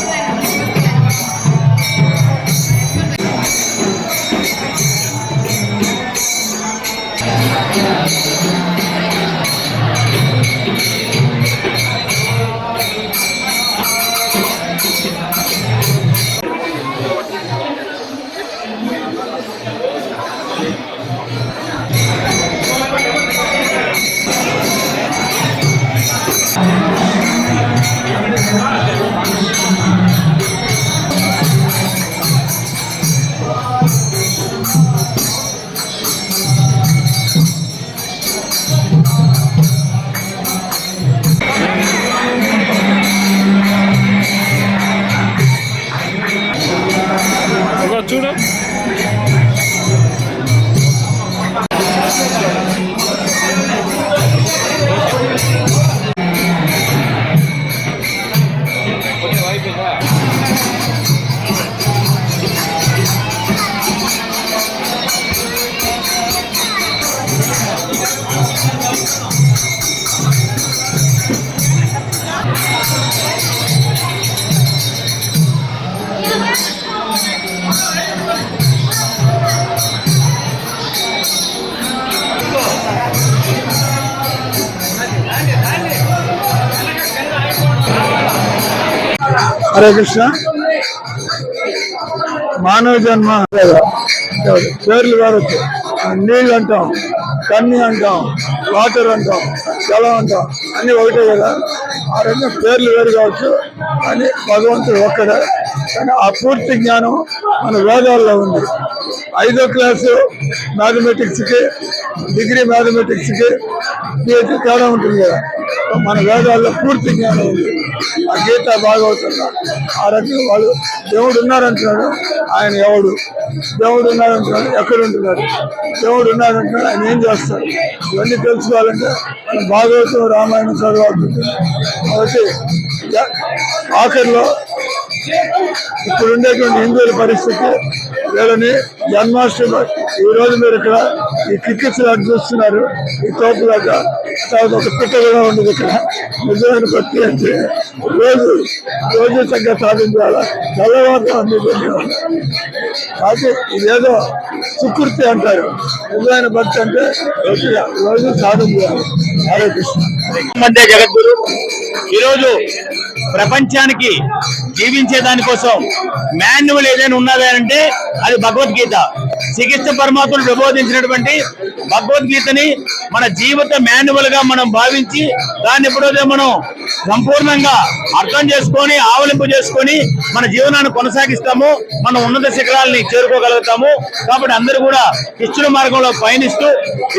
ఒక హరే కృష్ణ. మానవ జన్మ. పేర్లు కావచ్చు నీళ్ళు అంటాం కన్ని అంటాం వాటర్ అంటాం జలం అంటాం అన్ని ఒకటే కదా? ఆ రెండు పేర్లు వేరు కావచ్చు. అని భగవంతుడు ఒక్కడే. కానీ ఆ పూర్తి జ్ఞానం మన వేదాల్లో ఉంది. ఐదో క్లాసు మ్యాథమెటిక్స్కి డిగ్రీ మ్యాథమెటిక్స్కి పిహెచ్డి తేడా ఉంటుంది కదా. మన వేదాల్లో పూర్తి జ్ఞానం ఉంది. ఆ గీత భాగవతంలో. ఆ రకంగా వాళ్ళు దేవుడు ఉన్నారంటున్నాడు ఆయన ఎవడు? దేవుడు ఉన్నారంటున్నాడు ఎక్కడుంటున్నాడు? దేవుడు ఉన్నారంటున్నాడు ఆయన ఏం చేస్తాడు? ఇవన్నీ తెలుసుకోవాలంటే మనం భాగవతం రామాయణం చదవాలి కాబట్టి జ- ఆఖరిలో ఇప్పుడు ఉండేటువంటి హిందువుల పరిస్థితి వీళ్ళని జన్మాష్టమి ఈ రోజు మీరు ఇక్కడ ఈ టికెట్స్ చూస్తున్నారు. ఈ తోపులాగా తర్వాత ఒక పిట్ట కూడా ఉండదు ఇక్కడ. నిజమైన భక్తి అంటే రోజు రోజు చక్కగా సాధించాలా తెల్లవారుగా కాబట్టి ఇదేదో సుకృతి అంటారు. నిజమైన భక్తి అంటే రోజుగా రోజు సాధించాలి హరే కృష్ణ మధ్య జగద్గురు. ఈరోజు ప్రపంచానికి జీవించే దానికోసం మాన్యువల్ ఏదైనా ఉన్నది అంటే అది భగవద్గీత. చికిత్స పరమాత్మను ప్రబోధించినటువంటి భగవద్గీతని మన జీవిత మాన్యువల్గా మనం భావించి దాన్ని ఎప్పుడైతే మనం సంపూర్ణంగా అర్థం చేసుకొని ఆవలింపు చేసుకొని మన జీవనాన్ని కొనసాగిస్తాము మనం ఉన్నత శిఖరాలని చేరుకోగలుగుతాము కాబట్టి అందరూ కూడా కృష్ణుల మార్గంలో పయనిస్తూ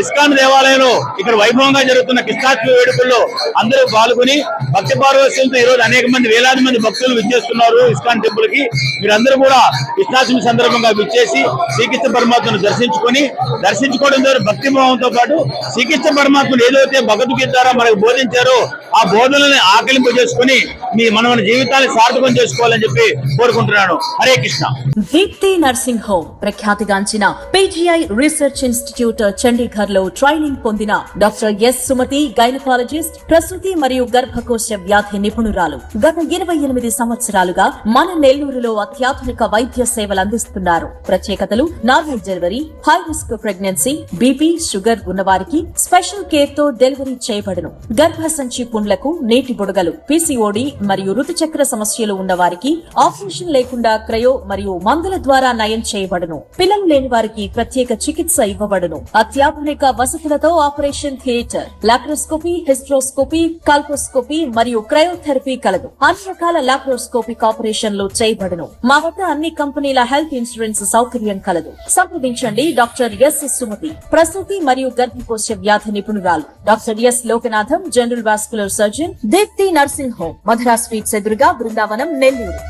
ఇస్కాన్ దేవాలయంలో ఇక్కడ వైభవంగా జరుగుతున్న కృష్ణాష్టమి వేడుకల్లో అందరూ పాల్గొని భక్తి పార్వశ్యంతో రోజు అనేక మంది వేలాది మంది భక్తులు విచ్చేస్తున్నారు ఇస్కాన్ టెంపుల్కి మీరందరూ కూడా కృష్ణాష్టమి సందర్భంగా విచ్చేసి శ్రీకృష్ణ పరమాత్మను దర్శించుకొని దర్శించుకోవడం ద్వారా భక్తి భావంతో పాటు శ్రీకృష్ణ పరమాత్మను ఏదైతే భగవద్గీత ద్వారా మనకు బోధించారో ఆ బోధనల్ని ఆకలింపు చేసుకుని మీ మన మన జీవితాన్ని సార్థకం చేసుకోవాలని చెప్పి కోరుకుంటున్నాను. హరే కృష్ణ. దీప్తి నర్సింగ్ హోమ్ ప్రఖ్యాతిగాంచిన పీజీఐ రీసెర్చ్ ఇన్స్టిట్యూట్ చండీఘర్లో ట్రైనింగ్ పొందిన డాక్టర్ ఎస్ సుమతి గైనకాలజిస్ట్ ప్రసూతి మరియు గర్భకోశ వ్యాధి నిపుణురాలు. గత ఇరవై ఎనిమిది సంవత్సరాలుగా మన నెల్లూరులో అత్యాధునిక వైద్య సేవలు అందిస్తున్నారు. ప్రత్యేకతలు normal delivery high risk pregnancy BP sugar ఉన్నవారికి స్పెషల్ కేర్తో డెలివరీ చేయబడును. గర్భసంచి పుండ్లకు నీటి బుడగలు పీసీఓడి మరియు ఋతుచక్ర సమస్యలు ఉన్నవారికి ఆపరేషన్ లేకుండా క్రయో మరియు మందుల ద్వారా నయం చేయబడును. పిల్లలు లేని వారికి ప్రత్యేక చికిత్స ఇవ్వబడును. అత్యాధునిక వసతులతో operation theatre laparoscopy hysteroscopy colposcopy మరియు క్రయోథెరపీ కలదు. అన్ని రకాల లాప్రోస్కోపిక్ ఆపరేషన్లు చేయబడను. మా వద్ద అన్ని కంపెనీల హెల్త్ ఇన్సూరెన్స్ సౌకర్యం కలదు. సంప్రదించండి డాక్టర్ ఎస్ సుమతి. ప్రసూతి మరియు గర్భకోశ వ్యాధి నిపుణురాలు. Doctor S Lokanatham general vascular surgeon Deepti nursing home Madhura sweets ఎదురుగా బృందావనం నెల్లూరు.